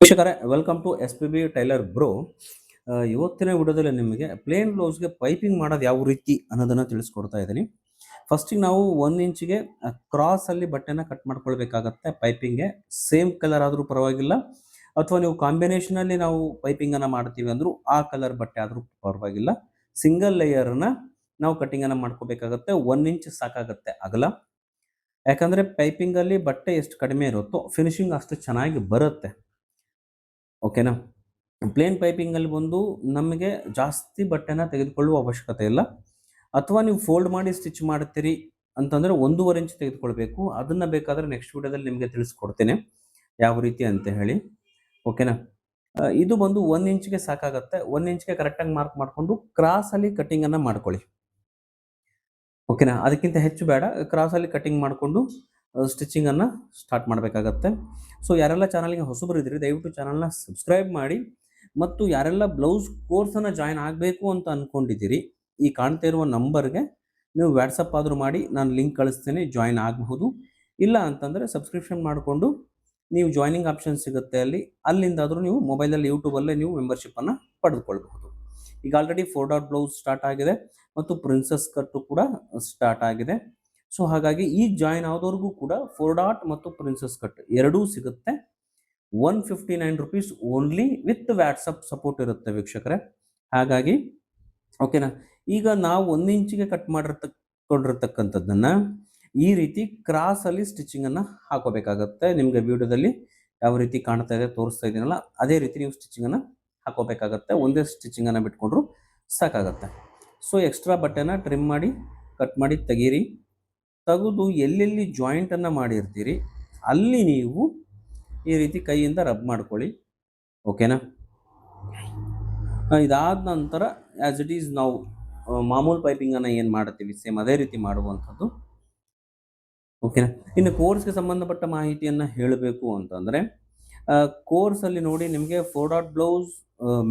ವೀಕ್ಷಕರೇ welcome to S P B tailor bro ಇವತ್ತಿನ ವಿಡಿಯೋದಲ್ಲಿ ನಿಮಗೆ ಪ್ಲೇನ್ ಬ್ಲೌಸ್ಗೆ ಪೈಪಿಂಗ್ ಮಾಡೋದು ಯಾವ ರೀತಿ ಅನ್ನೋದನ್ನು ತಿಳಿಸ್ಕೊಡ್ತಾ ಇದ್ದೀನಿ. ಫಸ್ಟಿಗೆ ನಾವು ಒಂದು ಇಂಚಿಗೆ ಕ್ರಾಸಲ್ಲಿ ಬಟ್ಟೆನ ಕಟ್ ಮಾಡ್ಕೊಳ್ಬೇಕಾಗತ್ತೆ ಪೈಪಿಂಗ್ಗೆ ಸೇಮ್ ಕಲರ್ ಆದರೂ ಪರವಾಗಿಲ್ಲ. ಅಥವಾ ನೀವು ಕಾಂಬಿನೇಷನಲ್ಲಿ ನಾವು ಪೈಪಿಂಗನ್ನು ಮಾಡ್ತೀವಿ ಅಂದರೂ ಆ ಕಲರ್ ಬಟ್ಟೆ ಆದರೂ ಪರವಾಗಿಲ್ಲ. ಸಿಂಗಲ್ ಲೇಯರ್ನ ನಾವು ಕಟ್ಟಿಂಗನ್ನು ಮಾಡ್ಕೋಬೇಕಾಗತ್ತೆ. ಒನ್ ಇಂಚ್ ಸಾಕಾಗತ್ತೆ ಅಗಲ. ಯಾಕಂದರೆ ಪೈಪಿಂಗಲ್ಲಿ ಬಟ್ಟೆ ಎಷ್ಟು ಕಡಿಮೆ ಇರುತ್ತೋ ಫಿನಿಶಿಂಗ್ ಅಷ್ಟು ಚೆನ್ನಾಗಿ ಬರುತ್ತೆ. ಓಕೆನಾ? ಪ್ಲೇನ್ ಪೈಪಿಂಗಲ್ಲಿ ಬಂದು ನಮಗೆ ಜಾಸ್ತಿ ಬಟ್ಟೆನ ತೆಗೆದುಕೊಳ್ಳುವ ಅವಶ್ಯಕತೆ ಇಲ್ಲ. ಅಥವಾ ನೀವು ಫೋಲ್ಡ್ ಮಾಡಿ ಸ್ಟಿಚ್ ಮಾಡ್ತೀರಿ ಅಂತಂದರೆ ಒಂದೂವರೆ ಇಂಚ್ ತೆಗೆದುಕೊಳ್ಬೇಕು. ಅದನ್ನು ಬೇಕಾದರೆ ನೆಕ್ಸ್ಟ್ ವಿಡಿಯೋದಲ್ಲಿ ನಿಮಗೆ ತಿಳಿಸ್ಕೊಡ್ತೇನೆ. ಯಾವ ರೀತಿ ಅಂತ ಹೇಳಿ. ಓಕೆನಾ? ಇದು ಬಂದು ಒಂದು ಇಂಚ್ಗೆ ಸಾಕಾಗತ್ತೆ. ಒಂದು ಇಂಚ್ಗೆ ಕರೆಕ್ಟಾಗಿ ಮಾರ್ಕ್ ಮಾಡಿಕೊಂಡು ಕ್ರಾಸಲ್ಲಿ ಕಟ್ಟಿಂಗನ್ನು ಮಾಡ್ಕೊಳ್ಳಿ. ಓಕೆನಾ? ಅದಕ್ಕಿಂತ ಹೆಚ್ಚು ಬೇಡ. ಕ್ರಾಸಲ್ಲಿ ಕಟ್ಟಿಂಗ್ ಮಾಡಿಕೊಂಡು ಸ್ಟಿಚಿಂಗ್ ಅನ್ನ ಸ್ಟಾರ್ಟ್ ಮಾಡಬೇಕಾಗತ್ತೆ. ಸೊ ಯಾರೆಲ್ಲ ಚಾನಲ್ಗೆ ಹೊಸಬರು ಇದ್ರಿ ದಯವಿಟ್ಟು ಚಾನಲ್ನ ಸಬ್ಸ್ಕ್ರೈಬ್ ಮಾಡಿ ಮತ್ತು ಯಾರೆಲ್ಲ ಬ್ಲೌಸ್ ಕೋರ್ಸನ್ನು ಜಾಯ್ನ್ ಆಗಬೇಕು ಅಂತ ಅನ್ಕೊಂಡಿದ್ದೀರಿ, ಈ ಕಾಣ್ತಾ ಇರುವ ನಂಬರ್ಗೆ ನೀವು ವಾಟ್ಸಪ್ ಆದರೂ ಮಾಡಿ, ನಾನು ಲಿಂಕ್ ಕಳಿಸ್ತೇನೆ ಜಾಯ್ನ್ ಆಗಬಹುದು. ಇಲ್ಲ ಅಂತಂದರೆ ಸಬ್ಸ್ಕ್ರಿಪ್ಷನ್ ಮಾಡಿಕೊಂಡು ನೀವು ಜಾಯ್ನಿಂಗ್ ಆಪ್ಷನ್ ಸಿಗುತ್ತೆ ಅಲ್ಲಿ, ಅಲ್ಲಿಂದಾದರೂ ನೀವು ಮೊಬೈಲಲ್ಲಿ ಯೂಟ್ಯೂಬಲ್ಲೇ ನೀವು ಮೆಂಬರ್ಶಿಪ್ಪನ್ನು ಪಡೆದುಕೊಳ್ಬಹುದು. ಈಗ already four dot blouse start ಆಗಿದೆ ಮತ್ತು ಪ್ರಿನ್ಸಸ್ ಕಟ್ಟು ಕೂಡ ಸ್ಟಾರ್ಟ್ ಆಗಿದೆ. ಸೊ ಹಾಗಾಗಿ ಈ ಜಾಯಿನ್ ಆದವ್ರಿಗೂ ಕೂಡ ಫೋರ್ ಡಾಟ್ ಮತ್ತು ಪ್ರಿನ್ಸಸ್ ಕಟ್ ಎರಡೂ ಸಿಗುತ್ತೆ. One fifty nine rupees only with WhatsApp support ಇರುತ್ತೆ ವೀಕ್ಷಕರೇ. ಹಾಗಾಗಿ ಓಕೆನಾ ಈಗ ನಾವು ಒಂದು ಇಂಚಿಗೆ ಕಟ್ ಮಾಡಿರ್ತಕ್ಕೊಂಡಿರತಕ್ಕಂಥದ್ದನ್ನ ಈ ರೀತಿ ಕ್ರಾಸ್ ಅಲ್ಲಿ ಸ್ಟಿಚಿಂಗ್ ಅನ್ನ ಹಾಕೋಬೇಕಾಗತ್ತೆ. ನಿಮ್ಗೆ ವಿಡಿಯೋದಲ್ಲಿ ಯಾವ ರೀತಿ ಕಾಣ್ತಾ ಇದೆ, ತೋರಿಸ್ತಾ ಇದೀನಲ್ಲ, ಅದೇ ರೀತಿ ನೀವು ಸ್ಟಿಚಿಂಗ್ ಅನ್ನ ಹಾಕೋಬೇಕಾಗತ್ತೆ. ಒಂದೇ ಸ್ಟಿಚಿಂಗ್ ಅನ್ನ ಬಿಟ್ಕೊಂಡ್ರು ಸಾಕಾಗತ್ತೆ. ಸೊ ಎಕ್ಸ್ಟ್ರಾ ಬಟ್ಟೆನ ಟ್ರಿಮ್ ಮಾಡಿ ಕಟ್ ಮಾಡಿ ತೆಗೀರಿ. ತೆಗೆದು ಎಲ್ಲೆಲ್ಲಿ ಜಾಯಿಂಟನ್ನು ಮಾಡಿರ್ತೀರಿ, ಅಲ್ಲಿ ನೀವು ಈ ರೀತಿ ಕೈಯಿಂದ ರಬ್ ಮಾಡ್ಕೊಳ್ಳಿ. ಓಕೆನಾ ಇದಾದ ನಂತರ ಆ್ಯಸ್ ಇಟ್ ಈಸ್ ನಾವು ಮಾಮೂಲು ಪೈಪಿಂಗನ್ನು ಏನು ಮಾಡ್ತೀವಿ ಸೇಮ್ ಅದೇ ರೀತಿ ಮಾಡುವಂಥದ್ದು. ಓಕೆನಾ ಇನ್ನು ಕೋರ್ಸ್ಗೆ ಸಂಬಂಧಪಟ್ಟ ಮಾಹಿತಿಯನ್ನು ಹೇಳಬೇಕು ಅಂತಂದರೆ ಕೋರ್ಸಲ್ಲಿ ನೋಡಿ ನಿಮಗೆ ಫೋರ್ ಡಾಟ್ ಬ್ಲೌಸ್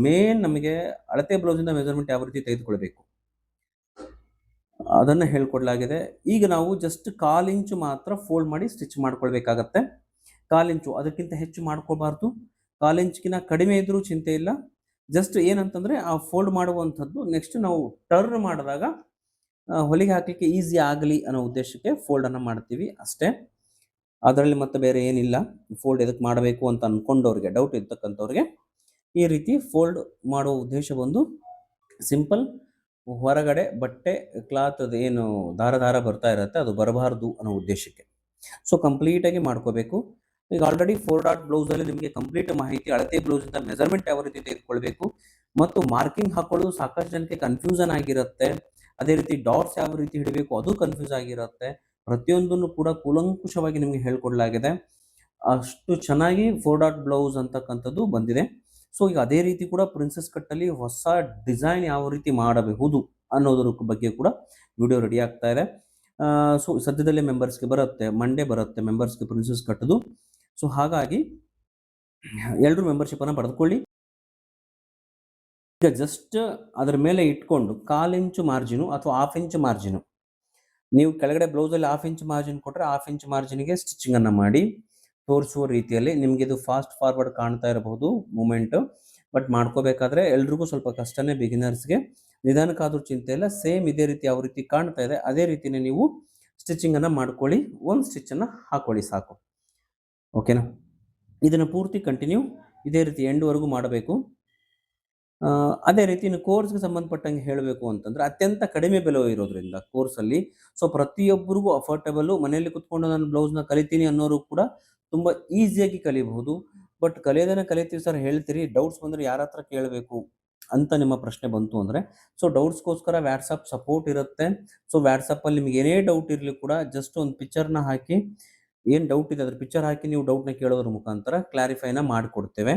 ಮೇನ್ ನಮಗೆ ಅಳತೆ ಬ್ಲೌಸಿಂದ ಮೆಜರ್ಮೆಂಟ್ ಯಾವ ರೀತಿ ತೆಗೆದುಕೊಳ್ಬೇಕು? ಅದನ್ನ ಹೇಳ್ಕೊಡ್ಲಾಗಿದೆ. ಈಗ ನಾವು ಜಸ್ಟ್ ಕಾಲಿಂಚು ಮಾತ್ರ ಫೋಲ್ಡ್ ಮಾಡಿ ಸ್ಟಿಚ್ ಮಾಡ್ಕೊಳ್ಬೇಕಾಗತ್ತೆ. ಕಾಲಿಂಚು ಅದಕ್ಕಿಂತ ಹೆಚ್ಚು ಮಾಡ್ಕೋಬಾರ್ದು ಕಾಲಿಂಚ್ಕಿನ ಕಡಿಮೆ ಇದ್ರೂ ಚಿಂತೆ ಇಲ್ಲ. ಜಸ್ಟ್ ಏನಂತಂದ್ರೆ ಆ ಫೋಲ್ಡ್ ಮಾಡುವಂಥದ್ದು ನೆಕ್ಸ್ಟ್ ನಾವು ಟರ್ನ್ ಮಾಡಿದಾಗ ಹೊಲಿಗೆ ಹಾಕಲಿಕ್ಕೆ ಈಸಿ ಆಗಲಿ ಅನ್ನೋ ಉದ್ದೇಶಕ್ಕೆ ಫೋಲ್ಡ್ ಅನ್ನ ಮಾಡ್ತೀವಿ ಅಷ್ಟೇ. ಅದರಲ್ಲಿ ಮತ್ತೆ ಬೇರೆ ಏನಿಲ್ಲ. ಫೋಲ್ಡ್ ಎದಕ್ಕೆ ಮಾಡಬೇಕು ಅಂತ ಅನ್ಕೊಂಡವ್ರಿಗೆ ಡೌಟ್ ಇರ್ತಕ್ಕಂಥವ್ರಿಗೆ ಈ ರೀತಿ ಫೋಲ್ಡ್ ಮಾಡೋ ಉದ್ದೇಶ ಬಂದು ಸಿಂಪಲ್ ಹೊರಗಡೆ ಬಟ್ಟೆ ಕ್ಲಾತ್ ಅದು ಏನು ದಾರ ದಾರ ಬರ್ತಾ ಇರುತ್ತೆ, ಅದು ಬರಬಾರ್ದು ಅನ್ನೋ ಉದ್ದೇಶಕ್ಕೆ. ಸೊ ಕಂಪ್ಲೀಟ್ ಆಗಿ ಮಾಡ್ಕೋಬೇಕು. ಈಗ ಆಲ್ರೆಡಿ ಫೋರ್ ಡಾಟ್ ಬ್ಲೌಸಲ್ಲಿ ನಿಮಗೆ ಕಂಪ್ಲೀಟ್ ಮಾಹಿತಿ, ಅಳತೆ ಬ್ಲೌಸಿಂದ ಮೆಜರ್ಮೆಂಟ್ ಯಾವ ರೀತಿ ತೆಗೆದುಕೊಳ್ಬೇಕು ಮತ್ತು ಮಾರ್ಕಿಂಗ್ ಹಾಕೊಳ್ಳೋದು ಸಾಕಷ್ಟು ಜನಕ್ಕೆ ಕನ್ಫ್ಯೂಷನ್ ಆಗಿರುತ್ತೆ. ಅದೇ ರೀತಿ ಡಾಟ್ಸ್ ಯಾವ ರೀತಿ ಹಿಡಬೇಕು ಅದು ಕನ್ಫ್ಯೂಸ್ ಆಗಿರುತ್ತೆ. ಪ್ರತಿಯೊಂದನ್ನು ಕೂಡ ಕೂಲಂಕುಷವಾಗಿ ನಿಮಗೆ ಹೇಳ್ಕೊಡ್ಲಾಗಿದೆ. ಅಷ್ಟು ಚೆನ್ನಾಗಿ ಫೋರ್ ಡಾಟ್ ಬ್ಲೌಸ್ ಅಂತಕ್ಕಂಥದ್ದು ಬಂದಿದೆ. ಸೊ, ಈಗ ಅದೇ ರೀತಿ ಕೂಡ ಪ್ರಿನ್ಸಸ್ ಕಟ್ಟಲ್ಲಿ ಹೊಸ ಡಿಸೈನ್ ಯಾವ ರೀತಿ ಮಾಡಬಹುದು ಅನ್ನೋದ್ರ ಬಗ್ಗೆ ಕೂಡ ವಿಡಿಯೋ ರೆಡಿ ಆಗ್ತಾ ಇದೆ. ಸೊ, ಸದ್ಯದಲ್ಲೇ ಮೆಂಬರ್ಸ್ಗೆ ಬರುತ್ತೆ ಮಂಡೇ ಬರುತ್ತೆ ಮೆಂಬರ್ಸ್ಗೆ ಪ್ರಿನ್ಸಸ್ ಕಟ್ಟದು ಸೊ, ಹಾಗಾಗಿ ಎಲ್ಲರೂ ಮೆಂಬರ್ಶಿಪ್ ಅನ್ನ ಪಡೆದುಕೊಳ್ಳಿ. ಈಗ ಜಸ್ಟ್ ಅದರ ಮೇಲೆ ಇಟ್ಕೊಂಡು ಕಾಲ್ ಇಂಚು ಮಾರ್ಜಿನು ಅಥವಾ ಹಾಫ್ ಇಂಚ್ ಮಾರ್ಜಿನು ನೀವು ಕೆಳಗಡೆ ಬ್ಲೌಸಲ್ಲಿ ಹಾಫ್ ಇಂಚ್ ಮಾರ್ಜಿನ್ ಕೊಟ್ಟರೆ ಹಾಫ್ ಇಂಚ್ ಮಾರ್ಜಿನ್ಗೆ ಸ್ಟಿಚಿಂಗ್ ಅನ್ನ ಮಾಡಿ. ತೋರಿಸುವ ರೀತಿಯಲ್ಲಿ ನಿಮಗೆ ಇದು ಫಾಸ್ಟ್ ಫಾರ್ವರ್ಡ್ ಕಾಣ್ತಾ ಇರಬಹುದು ಮೂಮೆಂಟ್ ಬಟ್ ಮಾಡ್ಕೋಬೇಕಾದ್ರೆ ಎಲ್ರಿಗೂ ಸ್ವಲ್ಪ ಕಷ್ಟನೇ ಬಿಗಿನರ್ಸ್ಗೆ ನಿಧಾನಕ್ಕಾದ್ರೂ ಚಿಂತೆ ಇಲ್ಲ. ಸೇಮ್ ಇದೇ ರೀತಿ ಯಾವ ರೀತಿ ಕಾಣ್ತಾ ಇದೆ, ಅದೇ ರೀತಿನೇ ನೀವು ಸ್ಟಿಚಿಂಗ್ ಅನ್ನ ಮಾಡ್ಕೊಳ್ಳಿ. ಒಂದು ಸ್ಟಿಚ್ ಅನ್ನ ಹಾಕೊಳ್ಳಿ ಸಾಕು. ಓಕೆನಾ ಇದನ್ನ ಪೂರ್ತಿ ಕಂಟಿನ್ಯೂ ಇದೇ ರೀತಿ ಎಂಡ್ವರೆಗೂ ಮಾಡಬೇಕು. ಅದೇ ರೀತಿ ಇನ್ನು ಕೋರ್ಸ್ಗೆ ಸಂಬಂಧಪಟ್ಟಂಗೆ ಹೇಳಬೇಕು ಅಂತಂದ್ರೆ ಅತ್ಯಂತ ಕಡಿಮೆ ಬೆಲೆ ಇರೋದ್ರಿಂದ ಕೋರ್ಸಲ್ಲಿ ಸೊ ಪ್ರತಿಯೊಬ್ಬರಿಗೂ ಅಫೋರ್ಟಬಲ್ ಮನೆಯಲ್ಲಿ ಕುತ್ಕೊಂಡು ನಾನು ಬ್ಲೌಸ್ನ ಕಲಿತೀನಿ ಅನ್ನೋರು ಕೂಡ ತುಂಬಾ ಈಸಿಯಾಗಿ ಕಲಿಬಹುದು. ಬಟ್ ಕಲಿಯೋದನ್ನ ಕಲಿತೀವಿ ಸರ್ ಹೇಳ್ತೀರಿ ಡೌಟ್ಸ್ ಬಂದ್ರೆ ಯಾರ ಹತ್ರ ಕೇಳಬೇಕು ಅಂತ ನಿಮ್ಮ ಪ್ರಶ್ನೆ ಬಂತು ಅಂದ್ರೆ ಸೊ ಡೌಟ್ಸ್ಗೋಸ್ಕರ ವ್ಯಾಟ್ಸಪ್ ಸಪೋರ್ಟ್ ಇರುತ್ತೆ. ಸೊ ವ್ಯಾಟ್ಸಪ್ಪಲ್ಲಿ ನಿಮ್ಗೆ ಏನೇ ಡೌಟ್ ಇರಲಿ ಕೂಡ ಜಸ್ಟ್ ಒಂದು ಪಿಕ್ಚರ್ನ ಹಾಕಿ, ಏನು ಡೌಟ್ ಇದೆ ಅದ್ರ ಪಿಕ್ಚರ್ ಹಾಕಿ ನೀವು ಡೌಟ್ನ ಕೇಳೋದ್ರ ಮುಖಾಂತರ ಕ್ಲಾರಿಫೈನ ಮಾಡಿಕೊಡ್ತೇವೆ.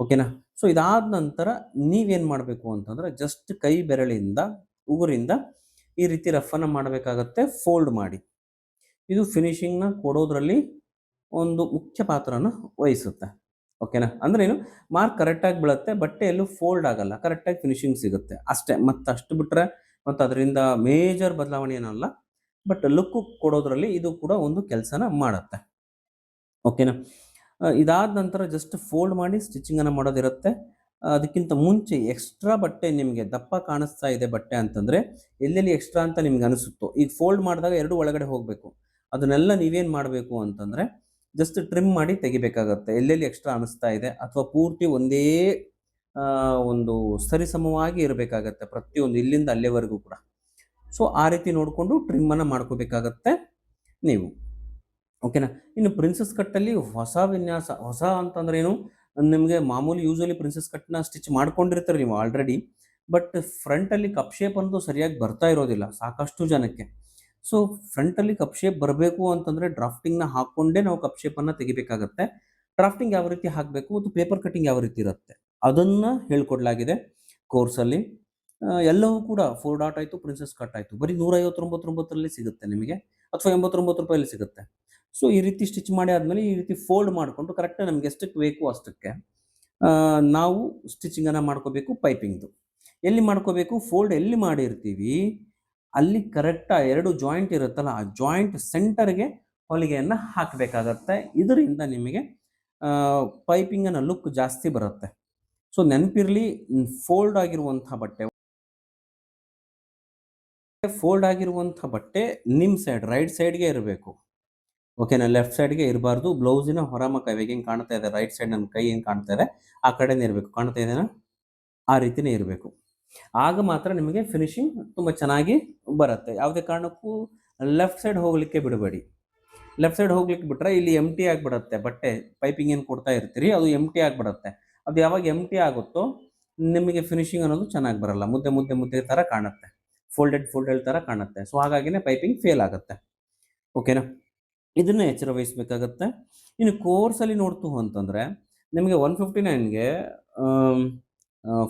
ಓಕೆನಾ? ಸೊ ಇದಾದ ನಂತರ ನೀವೇನು ಮಾಡಬೇಕು ಅಂತಂದ್ರೆ ಜಸ್ಟ್ ಕೈ ಬೆರಳಿಂದ, ಉಗುರಿಂದ ಈ ರೀತಿ ರಫ್ ಅನ್ನ ಮಾಡಬೇಕಾಗತ್ತೆ ಫೋಲ್ಡ್ ಮಾಡಿ. ಇದು ಫಿನಿಶಿಂಗ್ನ ಕೊಡೋದ್ರಲ್ಲಿ ಒಂದು ಮುಖ್ಯ ಪಾತ್ರನ ವಹಿಸುತ್ತೆ. ಓಕೆನಾ? ಅಂದ್ರೆ ಏನು? ಮಾರ್ಕ್ ಕರೆಕ್ಟಾಗಿ ಬೀಳುತ್ತೆ, ಬಟ್ಟೆ ಎಲ್ಲೂ ಫೋಲ್ಡ್ ಆಗಲ್ಲ ಕರೆಕ್ಟಾಗಿ ಫಿನಿಶಿಂಗ್ ಸಿಗುತ್ತೆ. ಅಷ್ಟೇ. ಮತ್ತೆ ಅಷ್ಟು ಬಿಟ್ರೆ ಮತ್ತೆ ಅದರಿಂದ ಮೇಜರ್ ಬದಲಾವಣೆ ಏನಲ್ಲ ಬಟ್ ಲುಕ್ ಕೊಡೋದ್ರಲ್ಲಿ ಇದು ಕೂಡ ಒಂದು ಕೆಲಸನ ಮಾಡುತ್ತೆ. ಓಕೆನಾ? ಇದಾದ ನಂತರ ಜಸ್ಟ್ ಫೋಲ್ಡ್ ಮಾಡಿ ಸ್ಟಿಚಿಂಗನ್ನು ಮಾಡೋದಿರುತ್ತೆ. ಅದಕ್ಕಿಂತ ಮುಂಚೆ ಎಕ್ಸ್ಟ್ರಾ ಬಟ್ಟೆ ನಿಮಗೆ ದಪ್ಪ ಕಾಣಿಸ್ತಾ ಇದೆ ಬಟ್ಟೆ ಅಂತಂದರೆ ಎಲ್ಲೆಲ್ಲಿ ಎಕ್ಸ್ಟ್ರಾ ಅಂತ ನಿಮ್ಗೆ ಅನಿಸುತ್ತೋ, ಈಗ ಫೋಲ್ಡ್ ಮಾಡಿದಾಗ ಎರಡು ಒಳಗಡೆ ಹೋಗಬೇಕು. ಅದನ್ನೆಲ್ಲ ನೀವೇನು ಮಾಡಬೇಕು ಅಂತಂದರೆ ಜಸ್ಟ್ ಟ್ರಿಮ್ ಮಾಡಿ ತೆಗಿಬೇಕಾಗತ್ತೆ. ಎಲ್ಲೆಲ್ಲಿ ಎಕ್ಸ್ಟ್ರಾ ಅನಿಸ್ತಾ ಇದೆ ಅಥವಾ ಪೂರ್ತಿ ಒಂದೇ ಒಂದು ಸರಿಸಮವಾಗಿ ಇರಬೇಕಾಗತ್ತೆ ಪ್ರತಿಯೊಂದು ಇಲ್ಲಿಂದ ಅಲ್ಲಿವರೆಗೂ ಕೂಡ. ಸೊ ಆ ರೀತಿ ನೋಡಿಕೊಂಡು ಟ್ರಿಮ್ಮನ್ನು ಮಾಡ್ಕೋಬೇಕಾಗತ್ತೆ ನೀವು. ಓಕೆನಾ ಇನ್ನು ಪ್ರಿನ್ಸಸ್ ಕಟ್ಟಲ್ಲಿ ಹೊಸ ವಿನ್ಯಾಸ, ಹೊಸ ಅಂತಂದ್ರೆ ಏನು? ನಿಮಗೆ ಮಾಮೂಲಿ ಯೂಸ್ವಲಿ ಪ್ರಿನ್ಸಸ್ ಕಟ್ನ ಸ್ಟಿಚ್ ಮಾಡ್ಕೊಂಡಿರ್ತಾರೆ ನೀವು ಆಲ್ರೆಡಿ ಬಟ್ ಫ್ರಂಟಲ್ಲಿ ಕಪ್ ಶೇಪ್ ಅನ್ನೋದು ಸರಿಯಾಗಿ ಬರ್ತಾ ಇರೋದಿಲ್ಲ ಸಾಕಷ್ಟು ಜನಕ್ಕೆ. ಸೊ ಫ್ರಂಟಲ್ಲಿ ಕಪ್ ಶೇಪ್ ಬರಬೇಕು ಅಂತಂದರೆ ಡ್ರಾಫ್ಟಿಂಗ್ನ ಹಾಕ್ಕೊಂಡೇ ನಾವು ಕಪ್ ಶೇಪನ್ನು ತೆಗಿಬೇಕಾಗತ್ತೆ. ಡ್ರಾಫ್ಟಿಂಗ್ ಯಾವ ರೀತಿ ಹಾಕಬೇಕು ಮತ್ತು ಪೇಪರ್ ಕಟ್ಟಿಂಗ್ ಯಾವ ರೀತಿ ಇರುತ್ತೆ? ಅದನ್ನು ಹೇಳ್ಕೊಡ್ಲಾಗಿದೆ ಕೋರ್ಸಲ್ಲಿ ಎಲ್ಲವೂ ಕೂಡ ಫೋರ್ ಡಾಟ್ ಆಯಿತು ಪ್ರಿನ್ಸಸ್ ಕಟ್ ಆಯಿತು. ಬರೀ ನೂರ ಐವತ್ತೊಂಬತ್ತೊಂಬತ್ತರಲ್ಲಿ ಸಿಗುತ್ತೆ ನಿಮಗೆ, ಅಥವಾ ಎಂಬತ್ತೊಂಬತ್ತು ರೂಪಾಯಲ್ಲಿ ಸಿಗುತ್ತೆ. ಸೊ ಈ ರೀತಿ ಸ್ಟಿಚ್ ಮಾಡಿ ಆದಮೇಲೆ ಈ ರೀತಿ ಫೋಲ್ಡ್ ಮಾಡಿಕೊಂಡು ಕರೆಕ್ಟಾಗಿ ನಮ್ಗೆ ಎಷ್ಟಕ್ಕೆ ಬೇಕು ಅಷ್ಟಕ್ಕೆ ನಾವು ಸ್ಟಿಚಿಂಗನ್ನು ಮಾಡ್ಕೋಬೇಕು ಪೈಪಿಂಗ್ದು ಎಲ್ಲಿ ಮಾಡ್ಕೋಬೇಕು? ಫೋಲ್ಡ್ ಎಲ್ಲಿ ಮಾಡಿರ್ತೀವಿ? ಅಲ್ಲಿ ಕರೆಕ್ಟಾಗಿ ಎರಡು ಜಾಯಿಂಟ್ ಇರುತ್ತಲ್ಲ, ಆ ಜಾಯಿಂಟ್ ಸೆಂಟರ್ಗೆ ಹೊಲಿಗೆಯನ್ನು ಹಾಕಬೇಕಾಗತ್ತೆ. ಇದರಿಂದ ನಿಮಗೆ ಪೈಪಿಂಗನ ಲುಕ್ ಜಾಸ್ತಿ ಬರುತ್ತೆ. ಸೊ ನೆನಪಿರಲಿ ಫೋಲ್ಡ್ ಆಗಿರುವಂಥ ಬಟ್ಟೆ. ಫೋಲ್ಡ್ ಆಗಿರುವಂಥ ಬಟ್ಟೆ ನಿಮ್ಮ ಸೈಡ್ ರೈಟ್ ಸೈಡ್ಗೆ ಇರಬೇಕು. ಓಕೆನಾ ಲೆಫ್ಟ್ ಸೈಡ್ಗೆ ಇರಬಾರ್ದು. ಬ್ಲೌಸಿನ ಹೊರಮುಖ ಇವಾಗ ಹೆಂಗೆ ಕಾಣ್ತಾ ಇದೆ? ರೈಟ್ ಸೈಡ್ ನನ್ನ ಕೈ ಏನು ಕಾಣ್ತಾ ಇದೆ? ಆ ಕಡೆನೇ ಇರಬೇಕು. ಕಾಣ್ತಾ ಇದೆನಾ? ಆ ರೀತಿನೇ ಇರಬೇಕು. ಆಗ ಮಾತ್ರ ನಿಮಗೆ ಫಿನಿಶಿಂಗ್ ತುಂಬ ಚೆನ್ನಾಗಿ ಬರುತ್ತೆ. ಯಾವುದೇ ಕಾರಣಕ್ಕೂ ಲೆಫ್ಟ್ ಸೈಡ್ ಹೋಗಲಿಕ್ಕೆ ಬಿಡಬೇಡಿ. ಲೆಫ್ಟ್ ಸೈಡ್ ಹೋಗ್ಲಿಕ್ಕೆ ಬಿಟ್ರೆ ಇಲ್ಲಿ ಎಂ ಟಿ ಆಗಿಬಿಡುತ್ತೆ. ಬಟ್ಟೆ ಪೈಪಿಂಗ್ ಏನು ಕೊಡ್ತಾ ಇರ್ತೀರಿ? ಅದು ಎಂ ಟಿ ಆಗಿಬಿಡುತ್ತೆ. ಅದು ಯಾವಾಗ ಎಂ ಟಿ ಆಗುತ್ತೋ ನಿಮಗೆ ಫಿನಿಶಿಂಗ್ ಅನ್ನೋದು ಚೆನ್ನಾಗಿ ಬರಲ್ಲ. ಮುದ್ದೆ ಮುದ್ದೆ ಮುದ್ದೆ ಥರ ಕಾಣುತ್ತೆ. ಫೋಲ್ಡೆಡ್ ಫೋಲ್ಡೆಡ್ ಥರ ಕಾಣುತ್ತೆ. ಸೊ ಹಾಗಾಗಿನೇ ಪೈಪಿಂಗ್ ಫೇಲ್ ಆಗುತ್ತೆ. ಓಕೆನಾ ಇದನ್ನ ಎಚ್ಚರ ವಹಿಸ್ಬೇಕಾಗತ್ತೆ ಇನ್ನು ಕೋರ್ಸಲ್ಲಿ ನೋಡ್ತು ಅಂತಂದರೆ, ನಿಮಗೆ ಒನ್ ಫಿಫ್ಟಿ ನೈನ್ಗೆ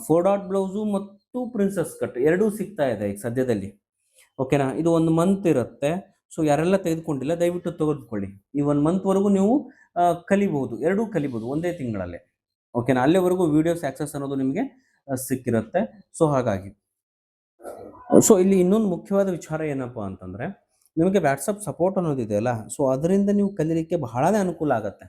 ಫೋರ್ ಡಾಟ್ ಬ್ಲೌಸು ಮತ್ತು ಪ್ರಿನ್ಸಸ್ ಕಟ್ ಎರಡೂ ಸಿಗ್ತಾ ಇದೆ ಈಗ ಸದ್ಯದಲ್ಲಿ. ಓಕೆನಾ ಇದು ಒಂದು ಮಂತ್ ಇರುತ್ತೆ. ಸೊ ಯಾರೆಲ್ಲ ತೆಗೆದುಕೊಂಡಿಲ್ಲ, ದಯವಿಟ್ಟು ತೆಗೆದುಕೊಳ್ಳಿ ಈ ಒಂದು ಮಂತ್ವರೆಗೂ ನೀವು ಕಲಿಬಹುದು. ಎರಡೂ ಕಲಿಬಹುದು, ಒಂದೇ ತಿಂಗಳಲ್ಲಿ. ಓಕೆನಾ ಅಲ್ಲಿವರೆಗೂ ವಿಡಿಯೋಸ್ ಆಕ್ಸೆಸ್ ಅನ್ನೋದು ನಿಮಗೆ ಸಿಕ್ಕಿರುತ್ತೆ. ಸೊ ಹಾಗಾಗಿ. ಸೊ ಇಲ್ಲಿ ಇನ್ನೊಂದು ಮುಖ್ಯವಾದ ವಿಚಾರ ಏನಪ್ಪ ಅಂತಂದ್ರೆ ನಿಮಗೆ ವ್ಯಾಟ್ಸಪ್ ಸಪೋರ್ಟ್ ಅನ್ನೋದಿದೆಯಲ್ಲ ಸೊ ಅದರಿಂದ ನೀವು ಕಲಿಯಲಿಕ್ಕೆ ಬಹಳನೇ ಅನುಕೂಲ ಆಗುತ್ತೆ.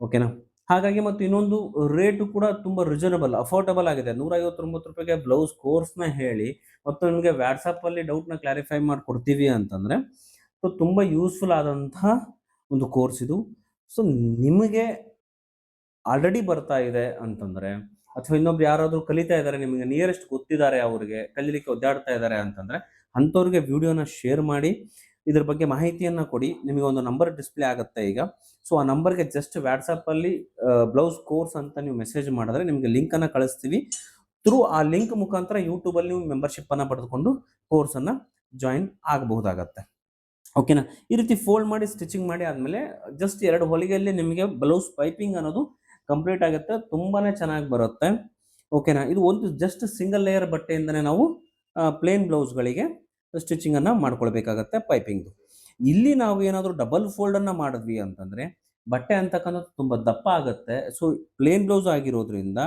ಓಕೆನಾ ಹಾಗಾಗಿ ಮತ್ತು ಇನ್ನೊಂದು ರೇಟು ಕೂಡ ತುಂಬ ರಿಸನಬಲ್ ಅಫೋರ್ಡಬಲ್ ಆಗಿದೆ. ನೂರ ಐವತ್ತೊಂಬತ್ತು ರೂಪಾಯಿಗೆ ಬ್ಲೌಸ್ ಕೋರ್ಸ್ನ ಹೇಳಿ, ಮತ್ತು ನಿಮಗೆ ವ್ಯಾಟ್ಸಪ್ಪಲ್ಲಿ ಡೌಟ್ನ ಕ್ಲಾರಿಫೈ ಮಾಡಿಕೊಡ್ತೀವಿ ಅಂತಂದರೆ ಸೊ ತುಂಬ ಯೂಸ್ಫುಲ್ ಆದಂತಹ ಒಂದು ಕೋರ್ಸ್ ಇದು. ಸೊ ನಿಮಗೆ ಆಲ್ರೆಡಿ ಬರ್ತಾ ಇದೆ ಅಂತಂದರೆ, ಅಥವಾ ಇನ್ನೊಬ್ರು ಯಾರಾದರೂ ಕಲಿತಾ ಇದ್ದಾರೆ ನಿಮಗೆ ನಿಯರೆಸ್ಟ್ ಗೊತ್ತಿದ್ದಾರೆ ಅವರಿಗೆ, ಕಲೀಲಿಕ್ಕೆ ಒದ್ದಾಡ್ತಾ ಇದ್ದಾರೆ ಅಂತಂದರೆ ಅಂಥವ್ರಿಗೆ ವಿಡಿಯೋನ ಶೇರ್ ಮಾಡಿ, ಇದ್ರ ಬಗ್ಗೆ ಮಾಹಿತಿಯನ್ನು ಕೊಡಿ. ನಿಮಗೆ ಒಂದು ನಂಬರ್ ಡಿಸ್ಪ್ಲೇ ಆಗುತ್ತೆ ಈಗ. ಸೊ ಆ ನಂಬರ್ಗೆ ಜಸ್ಟ್ ವ್ಯಾಟ್ಸಪ್ಪಲ್ಲಿ ಬ್ಲೌಸ್ ಕೋರ್ಸ್ ಅಂತ ನೀವು ಮೆಸೇಜ್ ಮಾಡಿದ್ರೆ ನಿಮಗೆ ಲಿಂಕನ್ನು ಕಳಿಸ್ತೀವಿ. ಥ್ರೂ ಆ ಲಿಂಕ್ ಮುಖಾಂತರ ಯೂಟ್ಯೂಬಲ್ಲಿ ನೀವು ಮೆಂಬರ್ಶಿಪ್ಪನ್ನು ಪಡೆದುಕೊಂಡು ಕೋರ್ಸನ್ನು ಜಾಯಿನ್ ಆಗಬಹುದಾಗತ್ತೆ. ಓಕೆನಾ ಈ ರೀತಿ ಫೋಲ್ಡ್ ಮಾಡಿ ಸ್ಟಿಚಿಂಗ್ ಮಾಡಿ ಆದಮೇಲೆ ಜಸ್ಟ್ ಎರಡು ಹೊಲಿಗೆಯಲ್ಲಿ ನಿಮಗೆ ಬ್ಲೌಸ್ ಪೈಪಿಂಗ್ ಅನ್ನೋದು ಕಂಪ್ಲೀಟ್ ಆಗುತ್ತೆ. ತುಂಬಾ ಚೆನ್ನಾಗಿ ಬರುತ್ತೆ. ಓಕೆನಾ ಇದು ಒಂದು ಜಸ್ಟ್ ಸಿಂಗಲ್ ಲೇಯರ್ ಬಟ್ಟೆಯಿಂದನೇ ನಾವು ಪ್ಲೇನ್ ಬ್ಲೌಸ್ಗಳಿಗೆ ಸ್ಟಿಚಿಂಗನ್ನು ಮಾಡ್ಕೊಳ್ಬೇಕಾಗತ್ತೆ ಪೈಪಿಂಗ್ದು ಇಲ್ಲಿ ನಾವು ಏನಾದರೂ ಡಬಲ್ ಫೋಲ್ಡನ್ನು ಮಾಡಿದ್ವಿ ಅಂತಂದರೆ ಬಟ್ಟೆ ಅಂತಕ್ಕಂಥದ್ದು ತುಂಬ ದಪ್ಪ ಆಗುತ್ತೆ. ಸೊ ಪ್ಲೇನ್ ಬ್ಲೌಸ್ ಆಗಿರೋದ್ರಿಂದ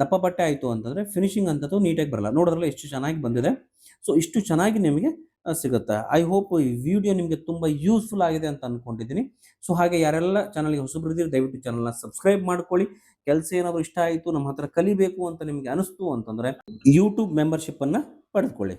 ದಪ್ಪ ಬಟ್ಟೆ ಆಯಿತು ಅಂತಂದರೆ ಫಿನಿಶಿಂಗ್ ಅಂತದ್ದು ನೀಟಾಗಿ ಬರಲ್ಲ. ನೋಡಿದ್ರಲ್ಲ ಎಷ್ಟು ಚೆನ್ನಾಗಿ ಬಂದಿದೆ. ಸೊ ಇಷ್ಟು ಚೆನ್ನಾಗಿ ನಿಮಗೆ ಸಿಗುತ್ತೆ. ಐ ಹೋಪ್ ಈ ವಿಡಿಯೋ ನಿಮಗೆ ತುಂಬ ಯೂಸ್ಫುಲ್ ಆಗಿದೆ ಅಂತ ಅಂದ್ಕೊಂಡಿದ್ದೀನಿ ಸೊ ಹಾಗೆ ಯಾರೆಲ್ಲ ಚಾನಲ್ಗೆ ಹೊಸಬ್ರಿದ್ದೀರಿ ದಯವಿಟ್ಟು ಚಾನಲ್ನ ಸಬ್ಸ್ಕ್ರೈಬ್ ಮಾಡ್ಕೊಳ್ಳಿ. ಕೆಲಸ ಏನಾದರೂ ಇಷ್ಟ ಆಯಿತು, ನಮ್ಮ ಹತ್ರ ಕಲಿಬೇಕು ಅಂತ ನಿಮಗೆ ಅನಿಸ್ತು ಅಂತಂದರೆ ಯೂಟ್ಯೂಬ್ ಮೆಂಬರ್ಶಿಪ್ಪನ್ನು ಪಡೆದುಕೊಳ್ಳಿ